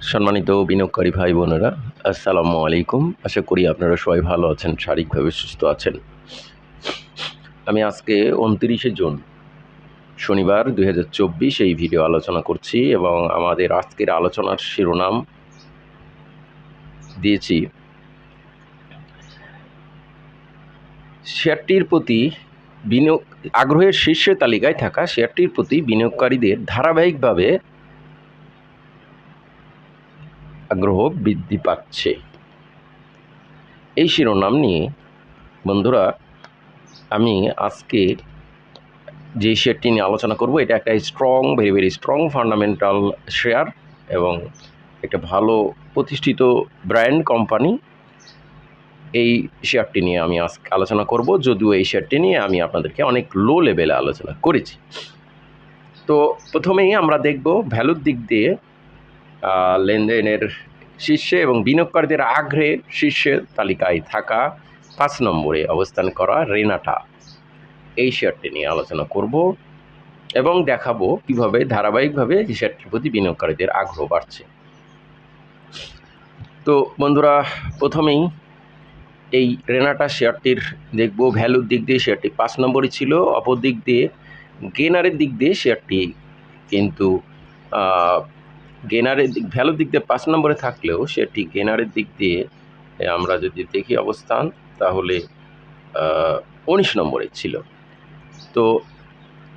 সম্মানিত বিনিয়োগকারী ভাই বোনেরা, আসসালামু আলাইকুম। আশা করি আপনারা সবাই ভালো আছেন, শারীরিকভাবে সুস্থ আছেন। আমি আজকে উনত্রিশে জুন, শনিবার দুই এই ভিডিও আলোচনা করছি এবং আমাদের আজকের আলোচনার শিরোনাম দিয়েছি। শেয়ারটির প্রতি বিনিয়োগ, আগ্রহের শীর্ষে তালিকায় থাকা শেয়ারটির প্রতি বিনিয়োগকারীদের ধারাবাহিকভাবে আগ্রহ বৃদ্ধি পাচ্ছে। এই শিরোনাম নিয়ে, বন্ধুরা, আমি আজকে যে শেয়ারটি নিয়ে আলোচনা করব, এটা একটা strong very very strong fundamental share এবং একটা ভালো প্রতিষ্ঠিত ব্র্যান্ড কোম্পানি এই শেয়ারটি নিয়ে আমি আজকে আলোচনা করব। যদিও এই শেয়ারটি নিয়ে আমি আপনাদেরকে অনেক লো লেভেলে আলোচনা করেছি। তো প্রথমেই আমরা দেখব ভ্যালুর দিক দিয়ে লেনদেনের শীর্ষে এবং বিনিয়োগকারীদের আগ্রহে শীর্ষে তালিকায় থাকা পাঁচ নম্বরে অবস্থান করা রেনাটা। এই শেয়ারটি নিয়ে আলোচনা করব এবং দেখাবো কীভাবে ধারাবাহিকভাবে এই শেয়ারটির প্রতি বিনিয়োগকারীদের আগ্রহ বাড়ছে। তো বন্ধুরা, প্রথমেই এই রেনাটা শেয়ারটির দেখব ভ্যালুর দিক দিয়ে শেয়ারটি পাঁচ নম্বরই ছিল, অপর দিক দিয়ে গেনারের দিক দিয়ে শেয়ারটি কিন্তু গেনারের দিক ভ্যালুর দিক দিয়ে পাঁচ নম্বরে থাকলেও সেটি গেনারের দিক দিয়ে আমরা যদি দেখি অবস্থান, তাহলে উনিশ নম্বরে ছিল। তো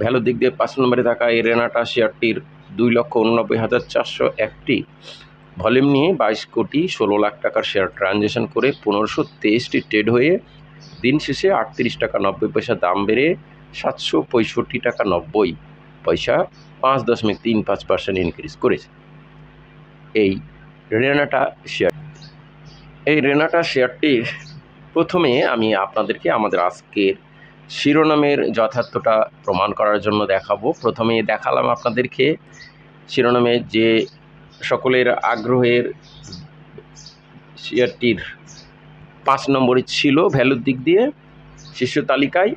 ভ্যালুর দিক দিয়ে পাঁচ নম্বরে থাকা এই রেনাটা শেয়ারটির দুই লক্ষ উননব্বই হাজার চারশো একটি ভলিউম নিয়ে বাইশ কোটি ষোলো লাখ টাকার শেয়ার ট্রানজ্যাকশন করে পনেরোশো তেইশটি ট্রেড হয়ে দিন শেষে আটত্রিশ টাকা নব্বই পয়সা দাম বেড়ে সাতশো পঁয়ষট্টি টাকা নব্বই পয়সা পাঁচ দশমিক তিন পাঁচ পার্সেন্ট ইনক্রিজ করেছে। এই রেনাটা শেয়ার এই রেনাটা শেয়ারটির প্রথমে আমি আপনাদেরকে আমাদের আজকের শিরোনামের যথার্থটা প্রমাণ করার জন্য দেখাবো। প্রথমে দেখালাম আপনাদেরকে শিরোনামে যে সকলের আগ্রহের শেয়ারটির পাঁচ নম্বরে ছিল ভ্যালুর দিক দিয়ে, শীর্ষ তালিকায়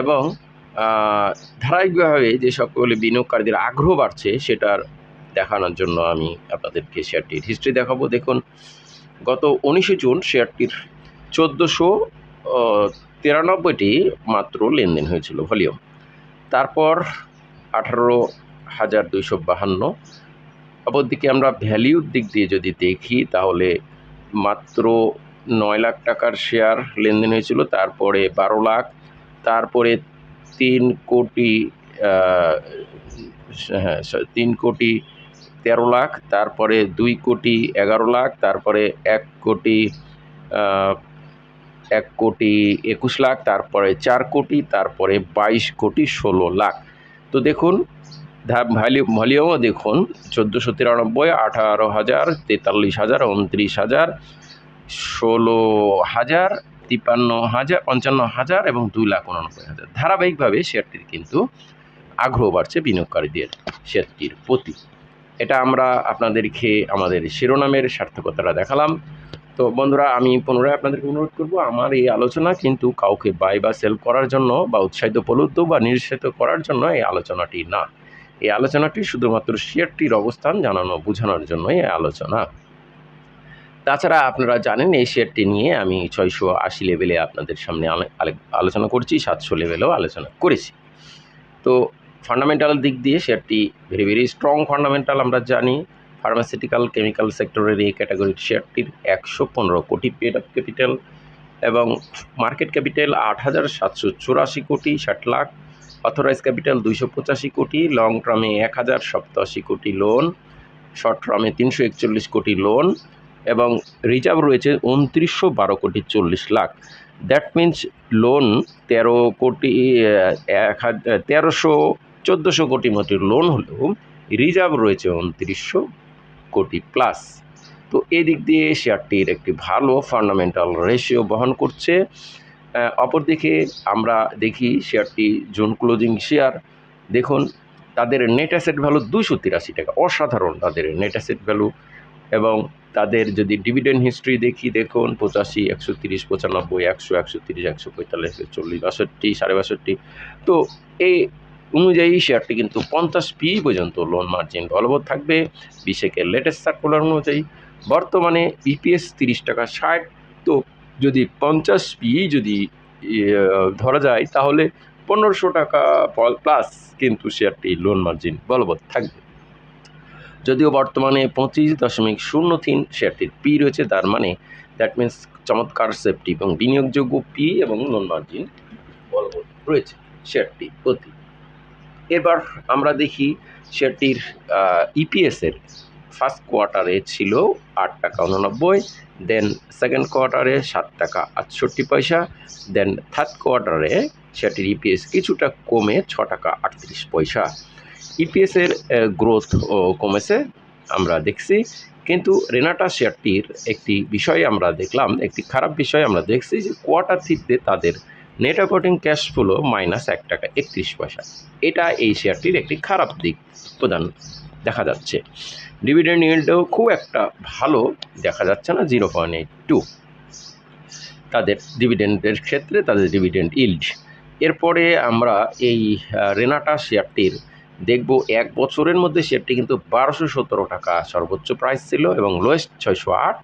এবং ধারাবাহিকভাবে যে সকলে বিনিয়োগকারীদের আগ্রহ বাড়ছে সেটার দেখানোর জন্য আমি আপনাদেরকে শেয়ারটির হিস্ট্রি দেখাবো। দেখুন, গত উনিশে জুন শেয়ারটির চোদ্দোশো তিরানব্বইটি মাত্র লেনদেন হয়েছিল ভলিউম। তারপর আঠারো হাজার দুইশো বাহান্ন। অপরদিকে আমরা ভ্যালিউর দিক দিয়ে যদি দেখি, তাহলে মাত্র নয় লাখ টাকার শেয়ার লেনদেন হয়েছিল, তারপরে বারো লাখ, তারপরে তিন কোটি হ্যাঁ তিন কোটি তেরো লাখ, তারপরে দুই কোটি এগারো লাখ, তারপরে এক কোটি এক কোটি একুশ লাখ, তারপরে চার কোটি, তারপরে বাইশ কোটি ষোলো লাখ। তো দেখুন ভ্যালিউ ভলিউমও দেখুন, চোদ্দোশো তিরানব্বই, আঠারো হাজার, তেতাল্লিশ হাজার, উনত্রিশ হাজার, ষোলো হাজার, তিপ্পান্ন হাজার, পঞ্চান্ন হাজার এবং দুই লাখ উননব্বই হাজার। ধারাবাহিকভাবে শেয়ারটির কিন্তু আগ্রহ বাড়ছে বিনিয়োগকারীদের, শেয়ারটির প্রতি। এটা আমরা আপনাদেরকে আমাদের শিরোনামের সার্থকতাটা দেখালাম। তো বন্ধুরা, আমি পুনরায় আপনাদেরকে অনুরোধ করব, আমার এই আলোচনা কিন্তু কাউকে বাই বা সেল করার জন্য বা উৎসাহিত প্রলুব্ধ বা নিরুৎসাহিত করার জন্য এই আলোচনাটি না। এই আলোচনাটি শুধুমাত্র শেয়ারটির অবস্থান জানানো, বোঝানোর জন্যই এই আলোচনা। তাছাড়া আপনারা জানেন, এই শেয়ারটি নিয়ে আমি ছয়শো আশি লেভেলে আপনাদের সামনে আলো- আলো- আলোচনা করছি, সাতশো লেভেলেও আলোচনা করেছি। তো ফান্ডামেন্টাল দিক দিয়ে শেয়ারটি ভেরি ভেরি স্ট্রং ফান্ডামেন্টাল আমরা জানি। ফার্মাসিউটিক্যাল কেমিক্যাল সেক্টরের এই ক্যাটাগরির শেয়ারটির একশো পনেরো কোটি পেড অফ ক্যাপিটাল এবং মার্কেট ক্যাপিটাল আট হাজার সাতশো চুরাশি কোটি, ষাট লাখ। অথরাইজ ক্যাপিটাল দুইশো পঁচাশি কোটি লং টার্মে এক হাজার সপ্তাশি কোটি লোন শর্ট টার্মে তিনশো একচল্লিশ কোটি লোন এবং রিজার্ভ রয়েছে উনত্রিশশো বারো কোটি চল্লিশ লাখ। দ্যাট মিন্স লোন তেরো কোটি এক হাজার তেরোশো চোদ্দোশো কোটি মতো লোন হলেও রিজার্ভ রয়েছে উনত্রিশশো কোটি প্লাস তো এদিক দিয়ে শেয়ারটির একটি ভালো ফান্ডামেন্টাল রেশিও বহন করছে। অপরদিকে আমরা দেখি শেয়ারটি জুন ক্লোজিং শেয়ার দেখুন, তাদের নেট অ্যাসেট ভ্যালু দুশো তিরাশি টাকা, অসাধারণ তাদের নেট অ্যাসেট ভ্যালু এবং তাদের যদি ডিভিডেন্ড হিস্ট্রি দেখি, দেখুন, পঁচাশি, একশো তিরিশ, পঁচানব্বই, একশো একশো তিরিশ, একশো পঁয়তাল্লিশ চল্লিশ, বাষট্টি, সাড়ে বাষট্টি। তো এই অনুযায়ী শেয়ারটি কিন্তু পঞ্চাশ পি পর্যন্ত লোন মার্জিন বলবৎ থাকবে। বিশেকের লেটেস্ট সার্কুলার অনুযায়ী বর্তমানে ইপিএস তিরিশ টাকা ষাট। তো যদি পঞ্চাশ পি যদি ধরা যায় তাহলে পনেরোশো টাকা প্লাস কিন্তু শেয়ারটি লোন মার্জিন বলবৎ থাকবে। যদিও বর্তমানে পঁচিশ দশমিক শূন্য তিন শেয়ারটির পি রয়েছে, তার মানে দ্যাট মিন্স চমৎকার সেফটি এবং বিনিয়োগযোগ্য পি এবং লোন মার্জিন বলবৎ রয়েছে শেয়ারটি প্রতি। এবার আমরা দেখি শেয়ারটির ইপিএসের ফার্স্ট কোয়ার্টারে ছিল আট টাকা উননব্বই দেন সেকেন্ড কোয়ার্টারে সাত টাকা আটষট্টি পয়সা দেন থার্ড কোয়ার্টারে সেটির ইপিএস কিছুটা কমে ছ টাকা আটত্রিশ পয়সা। ইপিএসের গ্রোথ কমেছে, আমরা দেখছি। কিন্তু রেনাটা শেয়ারটির একটি বিষয় আমরা দেখলাম, একটি খারাপ বিষয় আমরা দেখছি যে কোয়ার্টার থ্রিতে তাদের net operating cash flow minus এক টাকা একত্রিশ পয়সা। এটা এই শেয়ারটির একটি খারাপ দিক প্রদান দেখা যাচ্ছে। ডিভিডেন্ড ইল্ডও খুব একটা ভালো দেখা যাচ্ছে না জিরো পয়েন্ট এইট টু তাদের ডিভিডেন্ডের ক্ষেত্রে তাদের ডিভিডেন্ড ইল্ড এরপরে আমরা এই রেনাটা শেয়ারটির দেখব, এক বছরের মধ্যে শেয়ারটি কিন্তু বারোশো সতেরো টাকা সর্বোচ্চ প্রাইস ছিল এবং লোয়েস্ট ছয়শো আট।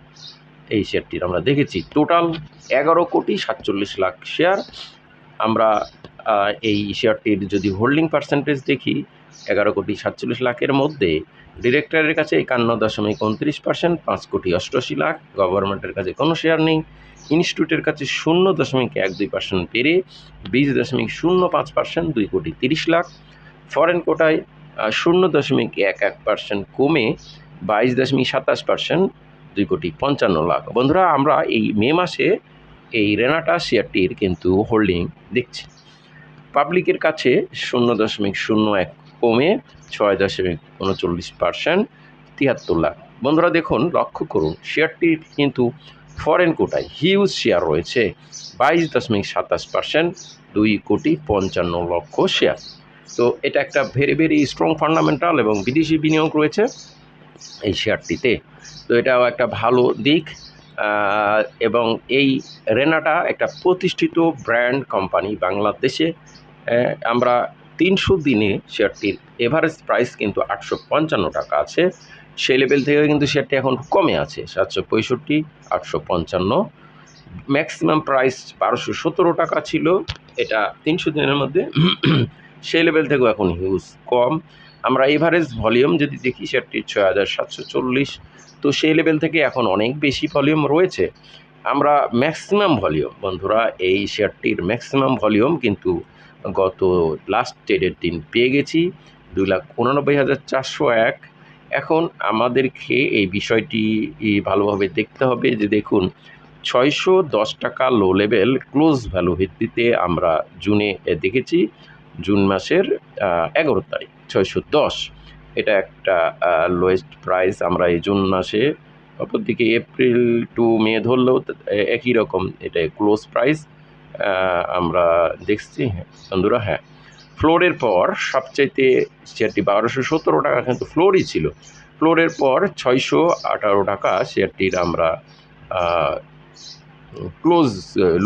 এই শেয়ারটির আমরা দেখেছি। টোটাল এগারো কোটি সাতচল্লিশ লাখ শেয়ার আমরা এই শেয়ারটির যদি হোল্ডিং পার্সেন্টেজ দেখি, এগারো কোটি সাতচল্লিশ লাখের মধ্যে ডিরেক্টরের কাছে একান্ন দশমিক উনত্রিশ পার্সেন্ট পাঁচ কোটি অষ্টআশি লাখ গভর্নমেন্টের কাছে কোনো শেয়ার নেই। ইনস্টিটিউটের কাছে শূন্য দশমিক এক দুই পার্সেন্ট বেড়ে বিশ দশমিক শূন্য পাঁচ পার্সেন্ট দুই কোটি তিরিশ লাখ। ফরেন কোটায় শূন্য দশমিক এক এক পার্সেন্ট কমে বাইশ দশমিক সাতাশ পার্সেন্ট দুই কোটি পঞ্চান্ন লাখ। বন্ধুরা, আমরা এই মে মাসে এই রেনাটা শেয়ারটির কিন্তু হোল্ডিং দেখছি। পাবলিকের কাছে শূন্য দশমিক শূন্য এক কমে ছয় দশমিক উনচল্লিশ পার্সেন্ট তিয়াত্তর লাখ। বন্ধুরা, দেখুন, লক্ষ্য করুন, শেয়ারটির কিন্তু ফরেন কোটায় হিউজ শেয়ার রয়েছে, বাইশ দশমিক সাতাশ পার্সেন্ট দুই কোটি পঞ্চান্ন লক্ষ শেয়ার। তো এটা একটা ভেরি ভেরি স্ট্রং ফান্ডামেন্টাল এবং বিদেশি বিনিয়োগ রয়েছে। এই শেয়ারটিতে। তো এটাও একটা ভালো দিক। এবং এই রেনাটা একটা প্রতিষ্ঠিত ব্র্যান্ড কোম্পানি বাংলাদেশে। আমরা তিনশো দিনে শেয়ারটির এভারেজ প্রাইস কিন্তু আটশো পঞ্চান্ন টাকা আছে। সেই লেভেল থেকে কিন্তু শেয়ারটি এখন কমে আছে, সাতশো পঁয়ষট্টি, আটশো পঞ্চান্ন। ম্যাক্সিমাম প্রাইস বারোশো সতেরো টাকা ছিল। এটা তিনশো দিনের মধ্যে। সেই লেভেল থেকেও এখন হিউজ কম। আমরা এভারেজ ভলিউম যদি দেখি শেয়ারটির ছয় হাজার সাতশো চল্লিশ। তো সেই লেভেল থেকে এখন অনেক বেশি ভলিউম রয়েছে। আমরা ম্যাক্সিমাম ভলিউম বন্ধুরা, এই শেয়ারটির ম্যাক্সিমাম ভলিউম কিন্তু গত লাস্ট ট্রেডের দিন পেয়ে গেছি দুই লাখ উনানব্বই হাজার চারশো এক। এখন আমাদেরকে এই বিষয়টি ভালোভাবে দেখতে হবে যে দেখুন, ছয়শো দশ টাকা লো লেভেল ক্লোজ ভ্যালু ভিত্তিতে আমরা জুনে দেখেছি। জুন মাসের এগারো তারিখ, ছয়শো দশ। এটা একটা লোয়েস্ট প্রাইস আমরা এই জুন মাসে, অপরদিকে এপ্রিল টু মে ধরলেও একই রকম। এটা ক্লোজ প্রাইস আমরা দেখছি হ্যাঁ বন্ধুরা হ্যাঁ। ফ্লোরের পর সবচাইতে শেয়ারটি বারোশো সতেরো টাকা কিন্তু ফ্লোরই ছিল। ফ্লোরের পর ছয়শো আঠারো টাকা শেয়ারটির আমরা ক্লোজ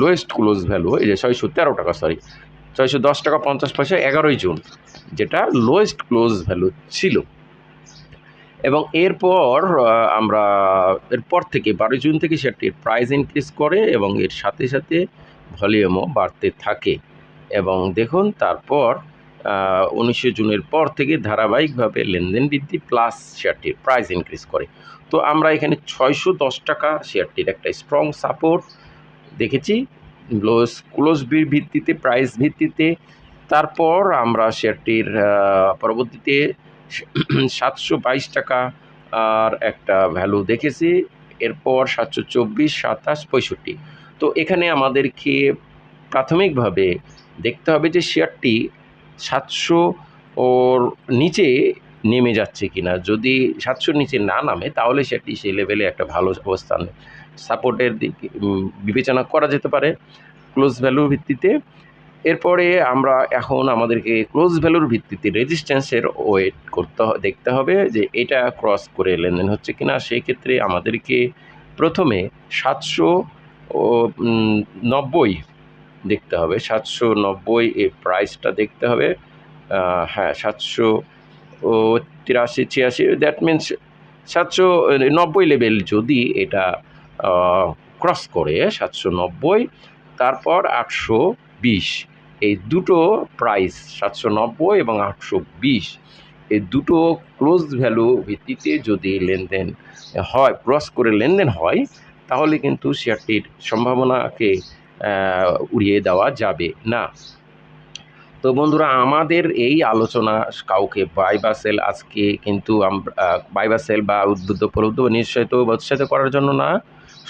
লোয়েস্ট ক্লোজ ভ্যালু এই যে ছয়শো তেরো টাকা সরি ছয়শো দশ টাকা পঞ্চাশ পয়সা এগারোই জুন, যেটা লোয়েস্ট ক্লোজ ভ্যালু ছিল। এবং এরপর আমরা এরপর থেকে বারোই জুন থেকে সেটির প্রাইস ইনক্রিজ করে এবং এর সাথে সাথে ভলিউমও বাড়তে থাকে। এবং দেখুন, তারপর উনিশে জুনের পর থেকে ধারাবাহিকভাবে লেনদেন বৃদ্ধি প্লাস শেয়ারটির প্রাইস ইনক্রিজ করে। তো আমরা এখানে ছয়শো দশ টাকা শেয়ারটির একটা স্ট্রং সাপোর্ট দেখেছি। ক্লোজ ভিত্তিতে, প্রাইস ভিত্তিতে। তারপর আমরা শেয়ারটির পরবর্তীতে সাতশো বাইশ টাকা আর একটা ভ্যালু দেখেছি। এরপর সাতশো চব্বিশ, সাতাশ, পঁয়ষট্টি। তো এখানে আমাদেরকে প্রাথমিকভাবে দেখতে হবে যে শেয়ারটি সাতশো ওর নিচে নেমে যাচ্ছে কি না যদি সাতশোর নিচে না নামে, তাহলে সেটি সেই লেভেলে একটা ভালো অবস্থান সাপোর্টের দিক বিবেচনা করা যেতে পারে ক্লোজ ভ্যালুর ভিত্তিতে। এরপরে আমরা এখন আমাদেরকে ক্লোজ ভ্যালুর ভিত্তিতে রেজিস্ট্যান্সের ওয়েট করতে দেখতে হবে যে এটা ক্রস করে লেনদেন হচ্ছে কিনা। সেই ক্ষেত্রে আমাদেরকে প্রথমে সাতশো নব্বই দেখতে হবে। সাতশো নব্বই এই প্রাইসটা দেখতে হবে। হ্যাঁ সাতশো তিরাশি, ছিয়াশি দ্যাট মিন্স সাতশো নব্বই লেভেল যদি এটা ক্রস করে সাতশো নব্বই, তারপর আটশো বিশ। এই দুটো প্রাইস সাতশো নব্বই এবং আটশো বিশ, এই দুটো ক্লোজ ভ্যালু ভিত্তিতে যদি লেনদেন হয় ক্রস করে লেনদেন হয়, তাহলে কিন্তু শেয়ারটির সম্ভাবনাকে উড়িয়ে দেওয়া যাবে না। তো বন্ধুরা, আমাদের এই আলোচনা কাউকে বাই বা সেল আজকে কিন্তু বাই বা সেল বা উদ্বুদ্ধ প্রলুব্ধ বা নিশ্চয়িত উৎসাহিত করার জন্য না।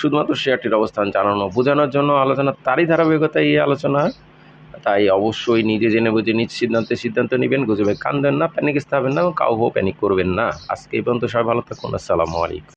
শুধুমাত্র শেয়ারটির অবস্থান জানানো, বোঝানোর জন্য আলোচনা তারই ধারাবাহিকতা এই আলোচনা। তাই অবশ্যই নিজে জেনে বুঝে নিজ সিদ্ধান্তে সিদ্ধান্ত নেবেন, গুজবে কান দেন না প্যানিক স্থাপেন না কাউ প্যানিক করবেন না। আজকে এই পর্যন্ত সবাই ভালো থাকুন, আসসালামু আলাইকুম।